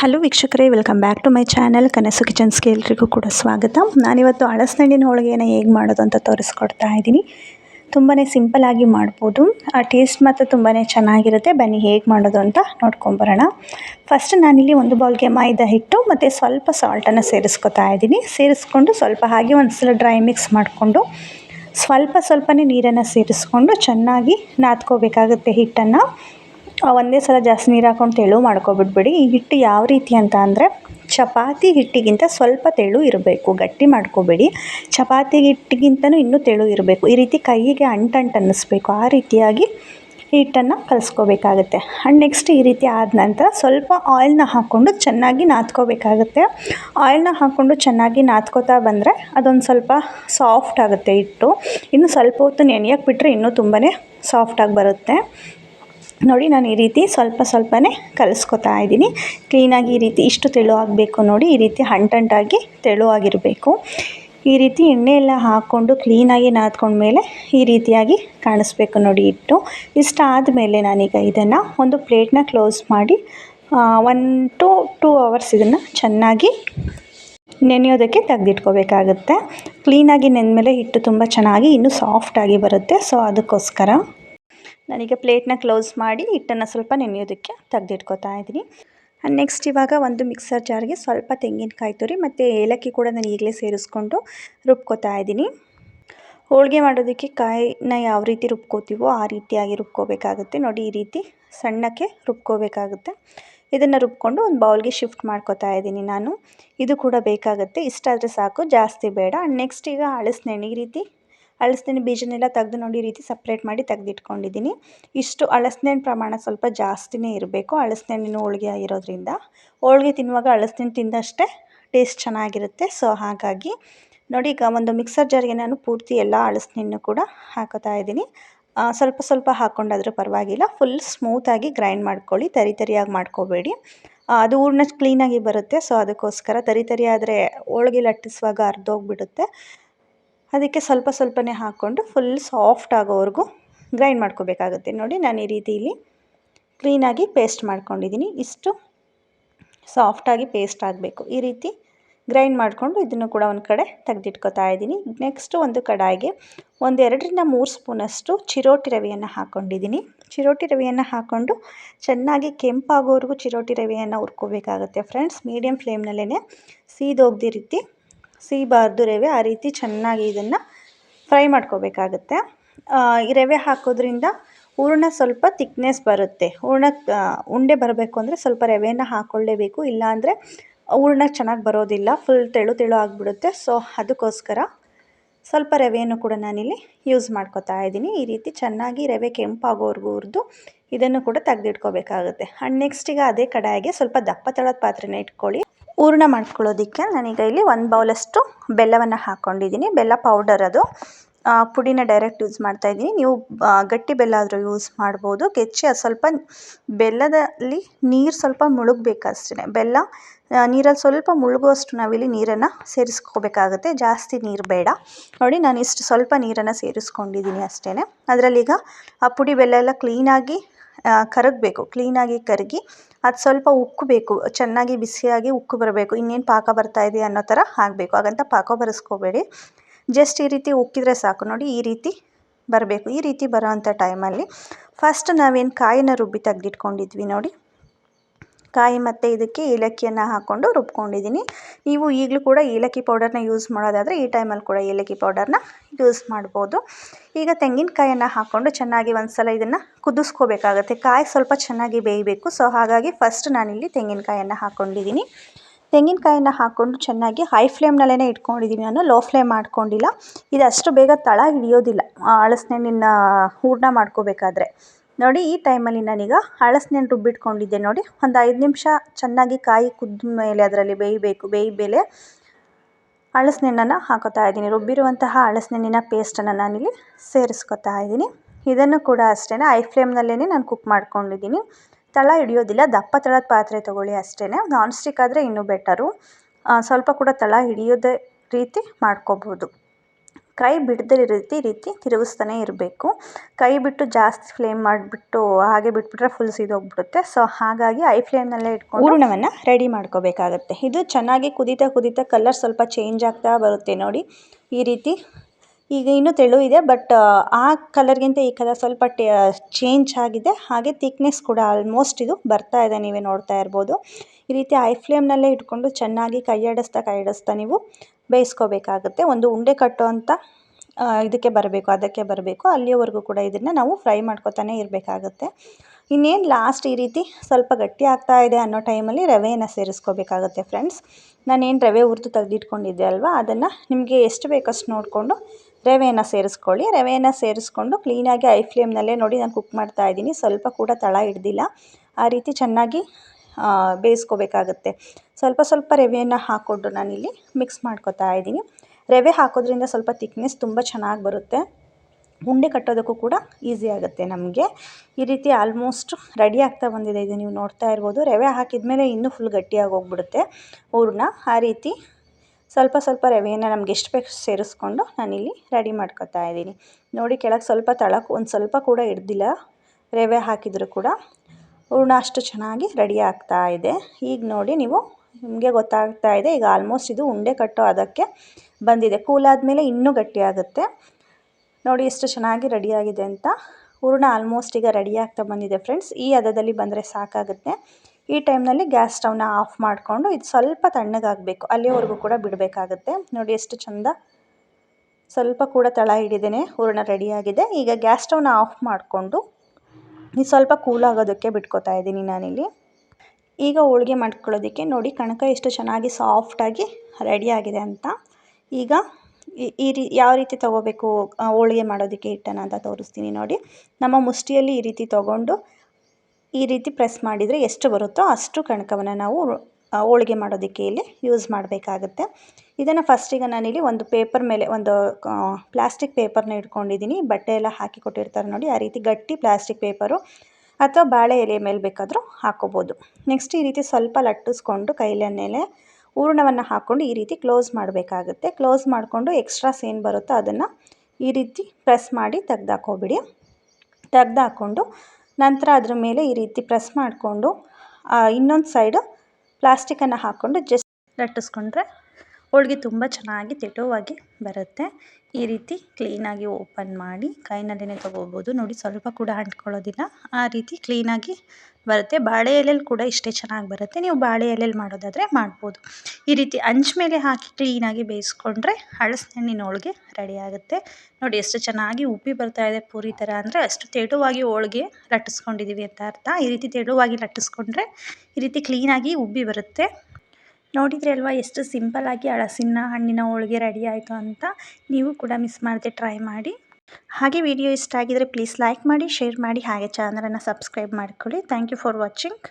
Hello ವೀಕ್ಷಕರೇ, welcome back to my channel. Kanasu ಕಿಚನ್ಸ್ಗೆ ಎಲ್ರಿಗೂ ಕೂಡ ಸ್ವಾಗತ. ನಾನಿವತ್ತು ಹಳಸಿನಣ್ಣಿನ ಹೋಳಿಗೆನ ಹೇಗೆ ಮಾಡೋದು ಅಂತ ತೋರಿಸ್ಕೊಡ್ತಾ ಇದ್ದೀನಿ. ತುಂಬಾ ಸಿಂಪಲ್ಲಾಗಿ ಮಾಡ್ಬೋದು. ಆ ಟೇಸ್ಟ್ ಮಾತ್ರ ತುಂಬಾ ಚೆನ್ನಾಗಿರುತ್ತೆ. ಬನ್ನಿ ಹೇಗೆ ಮಾಡೋದು ಅಂತ ನೋಡ್ಕೊಂಬರೋಣ. ಫಸ್ಟ್ ನಾನಿಲ್ಲಿ ಒಂದು ಬೌಲ್ಗೆ ಮೈದಾ ಹಿಟ್ಟು ಮತ್ತು ಸ್ವಲ್ಪ ಸಾಲ್ಟನ್ನು ಸೇರಿಸ್ಕೊತಾ ಇದ್ದೀನಿ. ಸೇರಿಸ್ಕೊಂಡು ಸ್ವಲ್ಪ ಹಾಗೆ ಒಂದು ಸಲ ಡ್ರೈ ಮಿಕ್ಸ್ ಮಾಡಿಕೊಂಡು ಸ್ವಲ್ಪ ಸ್ವಲ್ಪನೇ ನೀರನ್ನು ಸೇರಿಸ್ಕೊಂಡು ಚೆನ್ನಾಗಿ ನಾದ್ಕೋಬೇಕಾಗುತ್ತೆ ಹಿಟ್ಟನ್ನು. ಒಂದೇ ಸಲ ಜಾಸ್ತಿ ನೀರು ಹಾಕೊಂಡು ತೆಳು ಮಾಡ್ಕೊಬಿಡ್ಬೇಡಿ ಈ ಹಿಟ್ಟು ಯಾವ ರೀತಿ ಅಂತ ಅಂದರೆ ಚಪಾತಿ ಹಿಟ್ಟಿಗಿಂತ ಸ್ವಲ್ಪ ತೆಳು ಇರಬೇಕು. ಗಟ್ಟಿ ಮಾಡ್ಕೋಬೇಡಿ. ಚಪಾತಿ ಹಿಟ್ಟಿಗಿಂತನೂ ಇನ್ನೂ ತೆಳು ಇರಬೇಕು. ಈ ರೀತಿ ಕೈಗೆ ಅಂಟಂಟು ಅನ್ನಿಸ್ಬೇಕು. ಆ ರೀತಿಯಾಗಿ ಹಿಟ್ಟನ್ನು ಕಲಿಸ್ಕೋಬೇಕಾಗತ್ತೆ. ಆ್ಯಂಡ್ ನೆಕ್ಸ್ಟ್ ಈ ರೀತಿ ಆದ ನಂತರ ಸ್ವಲ್ಪ ಆಯಿಲ್ನ ಹಾಕ್ಕೊಂಡು ಚೆನ್ನಾಗಿ ನಾದ್ಕೋಬೇಕಾಗುತ್ತೆ. ಆಯಿಲ್ನ ಹಾಕ್ಕೊಂಡು ಚೆನ್ನಾಗಿ ನಾದ್ಕೋತಾ ಬಂದರೆ ಅದೊಂದು ಸ್ವಲ್ಪ ಸಾಫ್ಟ್ ಆಗುತ್ತೆ ಹಿಟ್ಟು. ಇನ್ನು ಸ್ವಲ್ಪ ಹೊತ್ತು ನೆನೆಯಕ್ಕೆ ಬಿಟ್ಟರೆ ಇನ್ನೂ ತುಂಬಾ ಸಾಫ್ಟಾಗಿ ಬರುತ್ತೆ. ನೋಡಿ, ನಾನು ಈ ರೀತಿ ಸ್ವಲ್ಪ ಸ್ವಲ್ಪನೇ ಕಲಿಸ್ಕೊತಾ ಇದ್ದೀನಿ. ಕ್ಲೀನಾಗಿ ಈ ರೀತಿ ಇಷ್ಟು ತೆಳು ಆಗಬೇಕು ನೋಡಿ, ಈ ರೀತಿ ಹಂಟಂಟಾಗಿ ತೆಳುವಾಗಿರಬೇಕು. ಈ ರೀತಿ ಎಣ್ಣೆ ಎಲ್ಲ ಹಾಕ್ಕೊಂಡು ಕ್ಲೀನಾಗಿ ನಾದ್ಕೊಂಡ್ಮೇಲೆ ಈ ರೀತಿಯಾಗಿ ಕಾಣಿಸ್ಬೇಕು ನೋಡಿ ಇಟ್ಟು ಇಷ್ಟ ಆದಮೇಲೆ ನಾನೀಗ ಇದನ್ನು ಒಂದು ಪ್ಲೇಟ್ನ ಕ್ಲೋಸ್ ಮಾಡಿ ಒನ್ ಟು ಟೂ ಅವರ್ಸ್ ಇದನ್ನು ಚೆನ್ನಾಗಿ ನೆನೆಯೋದಕ್ಕೆ ತೆಗೆದಿಟ್ಕೋಬೇಕಾಗುತ್ತೆ. ಕ್ಲೀನಾಗಿ ನೆಂದಮೇಲೆ ಹಿಟ್ಟು ತುಂಬ ಚೆನ್ನಾಗಿ ಇನ್ನೂ ಸಾಫ್ಟಾಗಿ ಬರುತ್ತೆ. ಸೊ, ಅದಕ್ಕೋಸ್ಕರ ನಾನೀಗ ಪ್ಲೇಟ್ನ ಕ್ಲೋಸ್ ಮಾಡಿ ಹಿಟ್ಟನ್ನು ಸ್ವಲ್ಪ ನೆನೆಯೋದಕ್ಕೆ ತೆಗೆದಿಟ್ಕೋತಾ ಇದ್ದೀನಿ. ನೆಕ್ಸ್ಟ್ ಇವಾಗ ಒಂದು ಮಿಕ್ಸರ್ ಜಾರ್ಗೆ ಸ್ವಲ್ಪ ತೆಂಗಿನಕಾಯಿ ತುರಿ ಮತ್ತು ಏಲಕ್ಕಿ ಕೂಡ ನಾನು ಈಗಲೇ ಸೇರಿಸ್ಕೊಂಡು ರುಬ್ಕೋತಾ ಇದ್ದೀನಿ. ಹೋಳಿಗೆ ಮಾಡೋದಕ್ಕೆ ಕಾಯಿನ ಯಾವ ರೀತಿ ರುಬ್ಕೋತೀವೋ ಆ ರೀತಿಯಾಗಿ ರುಬ್ಕೋಬೇಕಾಗುತ್ತೆ. ನೋಡಿ ಈ ರೀತಿ ಸಣ್ಣಕ್ಕೆ ರುಬ್ಕೋಬೇಕಾಗುತ್ತೆ. ಇದನ್ನು ರುಬ್ಕೊಂಡು ಒಂದು ಬೌಲ್ಗೆ ಶಿಫ್ಟ್ ಮಾಡ್ಕೋತಾ ಇದ್ದೀನಿ ನಾನು. ಇದು ಕೂಡ ಬೇಕಾಗುತ್ತೆ. ಇಷ್ಟಾದರೆ ಸಾಕು, ಜಾಸ್ತಿ ಬೇಡ. ನೆಕ್ಸ್ಟ್ ಈಗ ಹಳಸ್ನೆಣ್ಣೆ ಈ ರೀತಿ ಅಳಸನೆ ಬೀಜನೆಲ್ಲ ತೆಗೆದು ನೋಡಿ ರೀತಿ ಸಪ್ರೇಟ್ ಮಾಡಿ ತೆಗೆದಿಟ್ಕೊಂಡಿದ್ದೀನಿ. ಇಷ್ಟು ಅಳಸನೆಣ್ಣು ಪ್ರಮಾಣ ಸ್ವಲ್ಪ ಜಾಸ್ತಿನೇ ಇರಬೇಕು. ಹಣ್ಣು ಹೋಳಿಗೆ ಆಗಿರೋದ್ರಿಂದ. ಹೋಳಿಗೆ ತಿನ್ನುವಾಗ ಹಣ್ಣು ತಿಂದಷ್ಟೇ ಟೇಸ್ಟ್ ಚೆನ್ನಾಗಿರುತ್ತೆ. ಸೊ ಹಾಗಾಗಿ ನೋಡಿ ಈಗ ಒಂದು ಮಿಕ್ಸರ್ ಜಾರ್ಗೆ ನಾನು ಪೂರ್ತಿ ಎಲ್ಲ ಹಣ್ಣು ಕೂಡ ಹಾಕೋತಾ ಇದ್ದೀನಿ. ಸ್ವಲ್ಪ ಸ್ವಲ್ಪ ಹಾಕ್ಕೊಂಡಾದರೂ ಪರವಾಗಿಲ್ಲ. ಫುಲ್ ಸ್ಮೂತಾಗಿ ಗ್ರೈಂಡ್ ಮಾಡ್ಕೊಳ್ಳಿ. ತರಿ ತರಿಯಾಗಿ ಮಾಡ್ಕೋಬೇಡಿ. ಅದು ಹೂರ್ಣ ಕ್ಲೀನಾಗಿ ಬರುತ್ತೆ. ಸೊ ಅದಕ್ಕೋಸ್ಕರ ತರಿ ತರಿ ಆದರೆ ಹೋಳ್ಗೆ ಲಟ್ಟಿಸುವಾಗ ಅರ್ಧೋಗ್ಬಿಡುತ್ತೆ ಅದಕ್ಕೆ ಸ್ವಲ್ಪ ಸ್ವಲ್ಪನೇ ಹಾಕ್ಕೊಂಡು ಫುಲ್ ಸಾಫ್ಟ್ ಆಗೋವರೆಗೂ ಗ್ರೈಂಡ್ ಮಾಡ್ಕೋಬೇಕಾಗುತ್ತೆ. ನೋಡಿ ನಾನು ಈ ರೀತಿಯಲ್ಲಿ ಕ್ಲೀನಾಗಿ ಪೇಸ್ಟ್ ಮಾಡ್ಕೊಂಡಿದ್ದೀನಿ. ಇಷ್ಟು ಸಾಫ್ಟಾಗಿ ಪೇಸ್ಟ್ ಆಗಬೇಕು. ಈ ರೀತಿ ಗ್ರೈಂಡ್ ಮಾಡಿಕೊಂಡು ಇದನ್ನು ಕೂಡ ಒಂದು ಕಡೆ ತೆಗೆದಿಟ್ಕೋತಾ ಇದ್ದೀನಿ. ನೆಕ್ಸ್ಟು ಒಂದು ಕಡಾಯಿಗೆ ಒಂದು ಎರಡರಿಂದ ಮೂರು ಸ್ಪೂನಷ್ಟು ಚಿರೋಟಿ ರವೆಯನ್ನು ಹಾಕ್ಕೊಂಡಿದ್ದೀನಿ ಚಿರೋಟಿ ರವೆಯನ್ನು ಹಾಕ್ಕೊಂಡು ಚೆನ್ನಾಗಿ ಕೆಂಪಾಗೋವರೆಗೂ ಚಿರೋಟಿ ರವೆಯನ್ನು ಹುರ್ಕೋಬೇಕಾಗುತ್ತೆ. ಫ್ರೆಂಡ್ಸ್ ಮೀಡಿಯಮ್ ಫ್ಲೇಮ್ನಲ್ಲೇ ಸೀದೋಗ್ದಿ ರೀತಿ ಸಿಹಿಬಾರ್ದು ರವೆ ಆ ರೀತಿ ಚೆನ್ನಾಗಿ ಇದನ್ನು ಫ್ರೈ ಮಾಡ್ಕೋಬೇಕಾಗತ್ತೆ. ಈ ರವೆ ಹಾಕೋದ್ರಿಂದ ಹೂರ್ಣ ಸ್ವಲ್ಪ ತಿಕ್ನೆಸ್ ಬರುತ್ತೆ. ಹೂರ್ಣ ಉಂಡೆ ಬರಬೇಕು ಅಂದರೆ ಸ್ವಲ್ಪ ರವೆಯನ್ನು ಹಾಕ್ಕೊಳ್ಳೇಬೇಕು ಇಲ್ಲಾಂದರೆ ಹೂರ್ಣ ಚೆನ್ನಾಗಿ ಬರೋದಿಲ್ಲ. ಫುಲ್ ತೆಳು ತೆಳು ಆಗಿಬಿಡುತ್ತೆ. ಸೊ ಅದಕ್ಕೋಸ್ಕರ ಸ್ವಲ್ಪ ರವೆಯನ್ನು ಕೂಡ ನಾನಿಲ್ಲಿ ಯೂಸ್ ಮಾಡ್ಕೋತಾ ಇದ್ದೀನಿ. ಈ ರೀತಿ ಚೆನ್ನಾಗಿ ರವೆ ಕೆಂಪಾಗೋವರೆಗೂ ಹುರಿದು ಇದನ್ನು ಕೂಡ ತೆಗೆದಿಟ್ಕೋಬೇಕಾಗುತ್ತೆ. ಆ್ಯಂಡ್ ನೆಕ್ಸ್ಟ್ ಈಗ ಅದೇ ಕಡಾಯಿಗೆ ಸ್ವಲ್ಪ ದಪ್ಪ ತಳದ ಪಾತ್ರೆನ ಇಟ್ಕೊಳ್ಳಿ. ಹೂರ್ಣ ಮಾಡ್ಕೊಳ್ಳೋದಕ್ಕೆ ನಾನೀಗ ಇಲ್ಲಿ ಒಂದು ಬೌಲಷ್ಟು ಬೆಲ್ಲವನ್ನು ಹಾಕ್ಕೊಂಡಿದ್ದೀನಿ ಬೆಲ್ಲ ಪೌಡರ್ ಅದು. ಪುಡಿನ ಡೈರೆಕ್ಟ್ ಯೂಸ್ ಮಾಡ್ತಾ ಇದ್ದೀನಿ. ನೀವು ಗಟ್ಟಿ ಬೆಲ್ಲ ಆದರೂ ಯೂಸ್ ಮಾಡ್ಬೋದು. ಕೆಚ್ಚಿ ಅದು ಸ್ವಲ್ಪ ಬೆಲ್ಲದಲ್ಲಿ ನೀರು ಸ್ವಲ್ಪ ಮುಳುಗಬೇಕಷ್ಟೇ ಬೆಲ್ಲ ನೀರಲ್ಲಿ ಸ್ವಲ್ಪ ಮುಳುಗುವಷ್ಟು ನಾವಿಲ್ಲಿ ನೀರನ್ನು ಸೇರಿಸ್ಕೋಬೇಕಾಗುತ್ತೆ. ಜಾಸ್ತಿ ನೀರು ಬೇಡ. ನೋಡಿ ನಾನು ಇಷ್ಟು ಸ್ವಲ್ಪ ನೀರನ್ನು ಸೇರಿಸ್ಕೊಂಡಿದ್ದೀನಿ ಅಷ್ಟೇ ಅದರಲ್ಲೀಗ ಆ ಪುಡಿ ಬೆಲ್ಲ ಎಲ್ಲ ಕ್ಲೀನಾಗಿ ಕರಗಬೇಕು ಕ್ಲೀನಾಗಿ ಕರಗಿ ಅದು ಸ್ವಲ್ಪ ಉಕ್ಕಬೇಕು ಚೆನ್ನಾಗಿ ಬಿಸಿಯಾಗಿ ಉಕ್ಕು ಬರಬೇಕು, ಇನ್ನೇನು ಪಾಕ ಬರ್ತಾ ಇದೆ ಅನ್ನೋ ಥರ ಆಗಬೇಕು ಹಾಗಂತ ಪಾಕ ಬರೆಸ್ಕೋಬೇಡಿ. ಜಸ್ಟ್ ಈ ರೀತಿ ಉಕ್ಕಿದ್ರೆ ಸಾಕು, ನೋಡಿ ಈ ರೀತಿ ಬರಬೇಕು, ಈ ರೀತಿ ಬರೋ ಅಂಥ ಟೈಮಲ್ಲಿ ಫಸ್ಟ್ ನಾವೇನು ಕಾಯಿನ ರುಬ್ಬಿ ತೆಗ್ದಿಟ್ಕೊಂಡಿದ್ವಿ ನೋಡಿ. ಕಾಯಿ ಮತ್ತು ಇದಕ್ಕೆ ಏಲಕ್ಕಿಯನ್ನು ಹಾಕ್ಕೊಂಡು ರುಬ್ಕೊಂಡಿದ್ದೀನಿ. ನೀವು ಈಗಲೂ ಕೂಡ ಏಲಕ್ಕಿ ಪೌಡರ್ನ ಯೂಸ್ ಮಾಡೋದಾದರೆ ಈ ಟೈಮಲ್ಲಿ ಕೂಡ ಏಲಕ್ಕಿ ಪೌಡರ್ನ ಯೂಸ್ ಮಾಡ್ಬೋದು. ಈಗ ತೆಂಗಿನಕಾಯನ್ನು ಹಾಕ್ಕೊಂಡು ಚೆನ್ನಾಗಿ ಒಂದ್ಸಲ ಇದನ್ನು ಕುದಿಸ್ಕೋಬೇಕಾಗತ್ತೆ. ಕಾಯಿ ಸ್ವಲ್ಪ ಚೆನ್ನಾಗಿ ಬೇಯಬೇಕು. ಸೊ ಹಾಗಾಗಿ ಫಸ್ಟ್ ನಾನಿಲ್ಲಿ ತೆಂಗಿನಕಾಯನ್ನು ಹಾಕ್ಕೊಂಡಿದ್ದೀನಿ ತೆಂಗಿನಕಾಯನ್ನು ಹಾಕ್ಕೊಂಡು ಚೆನ್ನಾಗಿ ಹೈ ಫ್ಲೇಮ್ನಲ್ಲೇ ಇಟ್ಕೊಂಡಿದ್ದೀನಿ ನಾನು. ಲೋ ಫ್ಲೇಮ್ ಮಾಡ್ಕೊಂಡಿಲ್ಲ. ಇದು ಅಷ್ಟು ಬೇಗ ತಳ ಹಿಡಿಯೋದಿಲ್ಲ. ಹಳಸಿನಣ್ಣಿನ ಹೂರಣ ಮಾಡ್ಕೋಬೇಕಾದ್ರೆ. ನೋಡಿ, ಈ ಟೈಮಲ್ಲಿ ನಾನೀಗ ಹಳಸಿನ ರುಬ್ಬಿಟ್ಕೊಂಡಿದ್ದೆ ನೋಡಿ. ಒಂದು ಐದು ನಿಮಿಷ ಚೆನ್ನಾಗಿ ಕಾಯಿ ಕುದ್ದ ಮೇಲೆ ಅದರಲ್ಲಿ ಬೇಯಬೇಕು. ಬೇಯಬೇಲೆ ಹಳಸಿನಣ್ಣನ್ನು ಹಾಕೋತಾ ಇದ್ದೀನಿ. ರುಬ್ಬಿರುವಂತಹ ಹಳಸಿನಣ್ಣಿನ ಪೇಸ್ಟನ್ನು ನಾನಿಲ್ಲಿ ಸೇರಿಸ್ಕೊತಾ ಇದ್ದೀನಿ. ಇದನ್ನು ಕೂಡ ಅಷ್ಟೇ ಐ ಫ್ಲೇಮ್ನಲ್ಲೇ ನಾನು ಕುಕ್ ಮಾಡ್ಕೊಂಡಿದ್ದೀನಿ. ತಳ ಹಿಡಿಯೋದಿಲ್ಲ. ದಪ್ಪ ತಳದ ಪಾತ್ರೆ ತೊಗೊಳ್ಳಿ ಅಷ್ಟೇ ನಾನ್ ಸ್ಟಿಕ್ ಆದರೆ ಇನ್ನೂ ಬೆಟರು. ಸ್ವಲ್ಪ ಕೂಡ ತಳ ಹಿಡಿಯೋದೇ ರೀತಿ ಮಾಡ್ಕೋಬೋದು. ಕೈ ಬಿಡದೇ ರೀತಿ ರೀತಿ ತಿರುಗಿಸ್ತಾನೆ ಇರಬೇಕು. ಕೈ ಬಿಟ್ಟು ಜಾಸ್ತಿ ಫ್ಲೇಮ್ ಮಾಡಿಬಿಟ್ಟು ಹಾಗೆ ಬಿಟ್ಬಿಟ್ರೆ ಫುಲ್ ಸೀದೋಗ್ಬಿಡುತ್ತೆ. ಸೊ ಹಾಗಾಗಿ ಐ ಫ್ಲೇಮ್ನಲ್ಲೇ ಇಟ್ಕೊಂಡು ಹೂರಣವನ್ನು ರೆಡಿ ಮಾಡ್ಕೋಬೇಕಾಗತ್ತೆ. ಇದು ಚೆನ್ನಾಗಿ ಕುದೀತಾ ಕುದೀತಾ ಕಲರ್ ಸ್ವಲ್ಪ ಚೇಂಜ್ ಆಗ್ತಾ ಬರುತ್ತೆ ನೋಡಿ. ಈ ರೀತಿ ಈಗ ಇನ್ನೂ ತೆಳು ಇದೆ ಬಟ್ ಆ ಕಲರ್ಗಿಂತ ಈ ಕಲರ್ ಸ್ವಲ್ಪ ಟೇ ಚೇಂಜ್ ಆಗಿದೆ. ಹಾಗೆ ತಿಕ್ನೆಸ್ ಕೂಡ ಆಲ್ಮೋಸ್ಟ್ ಇದು ಬರ್ತಾ ಇದೆ, ನೀವೇ ನೋಡ್ತಾ ಇರ್ಬೋದು. ಈ ರೀತಿ ಐ ಫ್ಲೇಮ್ನಲ್ಲೇ ಇಟ್ಕೊಂಡು ಚೆನ್ನಾಗಿ ಕೈಯಾಡಿಸ್ತಾ ಕೈಯಾಡಿಸ್ತಾ ನೀವು ಬೇಯಿಸ್ಕೋಬೇಕಾಗುತ್ತೆ. ಒಂದು ಉಂಡೆ ಕಟ್ಟುವಂಥ ಇದಕ್ಕೆ ಬರಬೇಕು, ಅದಕ್ಕೆ ಬರಬೇಕು. ಅಲ್ಲಿಯವರೆಗೂ ಕೂಡ ಇದನ್ನು ನಾವು ಫ್ರೈ ಮಾಡ್ಕೊತಾನೆ ಇರಬೇಕಾಗುತ್ತೆ. ಇನ್ನೇನು ಲಾಸ್ಟ್ ಈ ರೀತಿ ಸ್ವಲ್ಪ ಗಟ್ಟಿ ಆಗ್ತಾ ಇದೆ ಅನ್ನೋ ಟೈಮಲ್ಲಿ ರವೆಯನ್ನು ಸೇರಿಸ್ಕೋಬೇಕಾಗುತ್ತೆ ಫ್ರೆಂಡ್ಸ್ ನಾನೇನು ರವೆ ಹುರಿದು ತೆಗೆದಿಟ್ಕೊಂಡಿದ್ದೆ ಅಲ್ವಾ? ಅದನ್ನು ನಿಮಗೆ ಎಷ್ಟು ಬೇಕಷ್ಟು ನೋಡಿಕೊಂಡು ರವೆಯನ್ನು ಸೇರಿಸ್ಕೊಳ್ಳಿ. ರವೆಯನ್ನು ಸೇರಿಸ್ಕೊಂಡು ಕ್ಲೀನಾಗಿ ಐ ಫ್ಲೇಮ್ನಲ್ಲೇ ನೋಡಿ ನಾನು ಕುಕ್ ಮಾಡ್ತಾ ಇದ್ದೀನಿ. ಸ್ವಲ್ಪ ಕೂಡ ತಳ ಹಿಡ್ದಿಲ್ಲ. ಆ ರೀತಿ ಚೆನ್ನಾಗಿ ಬೇಯಿಸ್ಕೋಬೇಕಾಗತ್ತೆ. ಸ್ವಲ್ಪ ಸ್ವಲ್ಪ ರವೆಯನ್ನು ಹಾಕ್ಕೊಂಡು ನಾನಿಲ್ಲಿ ಮಿಕ್ಸ್ ಮಾಡ್ಕೊತಾ ಇದ್ದೀನಿ. ರವೆ ಹಾಕೋದ್ರಿಂದ ಸ್ವಲ್ಪ ತಿಕ್ನೆಸ್ ತುಂಬ ಚೆನ್ನಾಗಿ ಬರುತ್ತೆ. ಉಂಡೆ ಕಟ್ಟೋದಕ್ಕೂ ಕೂಡ ಈಸಿ ಆಗುತ್ತೆ ನಮಗೆ. ಈ ರೀತಿ ಆಲ್ಮೋಸ್ಟ್ ರೆಡಿ ಆಗ್ತಾ ಬಂದಿದೆ. ಇದು ನೀವು ನೋಡ್ತಾ ಇರ್ಬೋದು. ರವೆ ಹಾಕಿದ ಮೇಲೆ ಇನ್ನೂ ಫುಲ್ ಗಟ್ಟಿಯಾಗಿ ಹೋಗ್ಬಿಡುತ್ತೆ ಹೂರಣ ಆ ರೀತಿ ಸ್ವಲ್ಪ ಸ್ವಲ್ಪ ರವೆಯನ್ನು ನಮ್ಗೆ ಎಷ್ಟು ಬೇಕು ಸೇರಿಸ್ಕೊಂಡು ನಾನಿಲ್ಲಿ ರೆಡಿ ಮಾಡ್ಕೊತಾ ಇದ್ದೀನಿ. ನೋಡಿ ಕೆಳಗೆ ಸ್ವಲ್ಪ ತಳಕ್ಕೆ ಒಂದು ಸ್ವಲ್ಪ ಕೂಡ ಹಿಡ್ದಿಲ್ಲ. ರವೆ ಹಾಕಿದರೂ ಕೂಡ. ಹೂರ್ಣ ಅಷ್ಟು ಚೆನ್ನಾಗಿ ರೆಡಿ ಆಗ್ತಾ ಇದೆ. ಈಗ ನೋಡಿ ನೀವು ನಿಮಗೆ ಗೊತ್ತಾಗ್ತಾ ಇದೆ, ಈಗ ಆಲ್ಮೋಸ್ಟ್ ಇದು ಉಂಡೆ ಕಟ್ಟೋ ಅದಕ್ಕೆ ಬಂದಿದೆ. ಕೂಲಾದ ಮೇಲೆ ಇನ್ನೂ ಗಟ್ಟಿಯಾಗುತ್ತೆ ನೋಡಿ ಎಷ್ಟು ಚೆನ್ನಾಗಿ ರೆಡಿಯಾಗಿದೆ ಅಂತ. ಹೂರ್ಣ ಆಲ್ಮೋಸ್ಟ್ ಈಗ ರೆಡಿ ಆಗ್ತಾ ಬಂದಿದೆ ಫ್ರೆಂಡ್ಸ್ ಈ ಹದದಲ್ಲಿ ಬಂದರೆ ಸಾಕಾಗುತ್ತೆ. ಈ ಟೈಮ್ನಲ್ಲಿ ಗ್ಯಾಸ್ ಸ್ಟವ್ನ ಆಫ್ ಮಾಡಿಕೊಂಡು ಇದು ಸ್ವಲ್ಪ ತಣ್ಣಗಾಗಬೇಕು. ಅಲ್ಲಿವರೆಗೂ ಕೂಡ ಬಿಡಬೇಕಾಗುತ್ತೆ. ನೋಡಿ ಎಷ್ಟು ಚೆಂದ ಸ್ವಲ್ಪ ಕೂಡ ತಳ ಹಿಡಿದೇನೆ ಹೂರ್ಣ ರೆಡಿಯಾಗಿದೆ ಈಗ ಗ್ಯಾಸ್ ಸ್ಟವ್ನ ಆಫ್ ಮಾಡಿಕೊಂಡು ಇದು ಸ್ವಲ್ಪ ಕೂಲಾಗೋದಕ್ಕೆ ಬಿಟ್ಕೋತಾ ಇದ್ದೀನಿ ನಾನಿಲ್ಲಿ. ಈಗ ಹೋಳಿಗೆ ಮಾಡ್ಕೊಳ್ಳೋದಕ್ಕೆ ನೋಡಿ ಕಣಕ ಎಷ್ಟು ಚೆನ್ನಾಗಿ ಸಾಫ್ಟಾಗಿ ರೆಡಿಯಾಗಿದೆ ಅಂತ. ಈಗ ಈ ರೀ, ಯಾವ ರೀತಿ ತೊಗೋಬೇಕು ಹೋಳಿಗೆ ಮಾಡೋದಕ್ಕೆ ಹಿಟ್ಟನ್ನು ಅಂತ ತೋರಿಸ್ತೀನಿ ನೋಡಿ. ನಮ್ಮ ಮುಷ್ಟಿಯಲ್ಲಿ ಈ ರೀತಿ ತೊಗೊಂಡು ಈ ರೀತಿ ಪ್ರೆಸ್ ಮಾಡಿದರೆ ಎಷ್ಟು ಬರುತ್ತೋ ಅಷ್ಟು ಕಣಕವನ್ನು ನಾವು ಹೋಳಿಗೆ ಮಾಡೋದಕ್ಕೆ ಇಲ್ಲಿ ಯೂಸ್ ಮಾಡಬೇಕಾಗುತ್ತೆ. ಇದನ್ನು ಫಸ್ಟಿಗೆ ನಾನಿಲ್ಲಿ ಒಂದು ಪೇಪರ್ ಮೇಲೆ, ಒಂದು ಪ್ಲಾಸ್ಟಿಕ್ ಪೇಪರ್ನ ಇಟ್ಕೊಂಡಿದ್ದೀನಿ. ಬಟ್ಟೆ ಎಲ್ಲ ಹಾಕಿ ಕೊಟ್ಟಿರ್ತಾರೆ ನೋಡಿ, ಆ ರೀತಿ ಗಟ್ಟಿ ಪ್ಲಾಸ್ಟಿಕ್ ಪೇಪರು ಅಥವಾ ಬಾಳೆ ಎಲೆ ಮೇಲೆ ಬೇಕಾದರೂ ಹಾಕೋಬೋದು. ನೆಕ್ಸ್ಟ್ ಈ ರೀತಿ ಸ್ವಲ್ಪ ಲಟ್ಟಿಸ್ಕೊಂಡು ಕೈಲ ಮೇಲೆ ಹೂರ್ಣವನ್ನು ಹಾಕ್ಕೊಂಡು ಈ ರೀತಿ ಕ್ಲೋಸ್ ಮಾಡಬೇಕಾಗುತ್ತೆ. ಕ್ಲೋಸ್ ಮಾಡಿಕೊಂಡು ಎಕ್ಸ್ಟ್ರಾಸ್ ಏನು ಬರುತ್ತೋ ಅದನ್ನು ಈ ರೀತಿ ಪ್ರೆಸ್ ಮಾಡಿ ತೆಗ್ದಾಕೋಬಿಡಿ. ತೆಗ್ದಾಕೊಂಡು ನಂತರ ಅದ್ರ ಮೇಲೆ ಈ ರೀತಿ ಪ್ರೆಸ್ ಮಾಡಿಕೊಂಡು ಇನ್ನೊಂದು ಸೈಡು ಪ್ಲಾಸ್ಟಿಕನ್ನು ಹಾಕ್ಕೊಂಡು ಜಸ್ಟ್ ಲಟ್ಟಿಸ್ಕೊಂಡ್ರೆ ಹೋಳ್ಗೆ ತುಂಬ ಚೆನ್ನಾಗಿ ತೆಟುವಾಗಿ ಬರುತ್ತೆ. ಈ ರೀತಿ ಕ್ಲೀನಾಗಿ ಓಪನ್ ಮಾಡಿ ಕೈನಲ್ಲೇ ತೊಗೋಬೋದು. ನೋಡಿ ಸ್ವಲ್ಪ ಕೂಡ ಅಂಟ್ಕೊಳ್ಳೋದಿಲ್ಲ. ಆ ರೀತಿ ಕ್ಲೀನಾಗಿ ಬರುತ್ತೆ. ಬಾಳೆ ಎಲೆಯಲ್ಲಿ ಕೂಡ ಇಷ್ಟೇ ಚೆನ್ನಾಗಿ ಬರುತ್ತೆ. ನೀವು ಬಾಳೆ ಎಲೆಯಲ್ಲಿ ಮಾಡೋದಾದರೆ ಮಾಡ್ಬೋದು. ಈ ರೀತಿ ಹಂಚ್ ಮೇಲೆ ಹಾಕಿ ಕ್ಲೀನಾಗಿ ಬೇಯಿಸ್ಕೊಂಡ್ರೆ ಹಣ್ಣು ಹೋಳಿಗೆ ರೆಡಿ ಆಗುತ್ತೆ. ನೋಡಿ ಎಷ್ಟು ಚೆನ್ನಾಗಿ ಉಬ್ಬಿ ಬರ್ತಾ ಇದೆ ಪೂರಿ ಥರ ಅಂದರೆ ಅಷ್ಟು ತೆಳುವಾಗಿ ಹೋಳಿಗೆ ಲಟ್ಟಿಸ್ಕೊಂಡಿದ್ದೀವಿ ಅಂತ ಅರ್ಥ. ಈ ರೀತಿ ತೆಳುವಾಗಿ ಲಟ್ಟಿಸ್ಕೊಂಡ್ರೆ ಈ ರೀತಿ ಕ್ಲೀನಾಗಿ ಉಬ್ಬಿ ಬರುತ್ತೆ. ನೋಡಿದರೆ ಅಲ್ವಾ, ಎಷ್ಟು ಸಿಂಪಲ್ಲಾಗಿ ಹಳಸಿನ ಹಣ್ಣಿನ ಹೋಳಿಗೆ ರೆಡಿ ಆಯಿತು ಅಂತ ನೀವು ಕೂಡ ಮಿಸ್ ಮಾಡದೆ ಟ್ರೈ ಮಾಡಿ. ಹಾಗೆ ವಿಡಿಯೋ ಇಷ್ಟ ಆಗಿದ್ರೆ ಪ್ಲೀಸ್ ಲೈಕ್ ಮಾಡಿ ಶೇರ್ ಮಾಡಿ, ಹಾಗೆ ಚಾನಲನ್ನು ಸಬ್ಸ್ಕ್ರೈಬ್ ಮಾಡ್ಕೊಳ್ಳಿ. Thank you for watching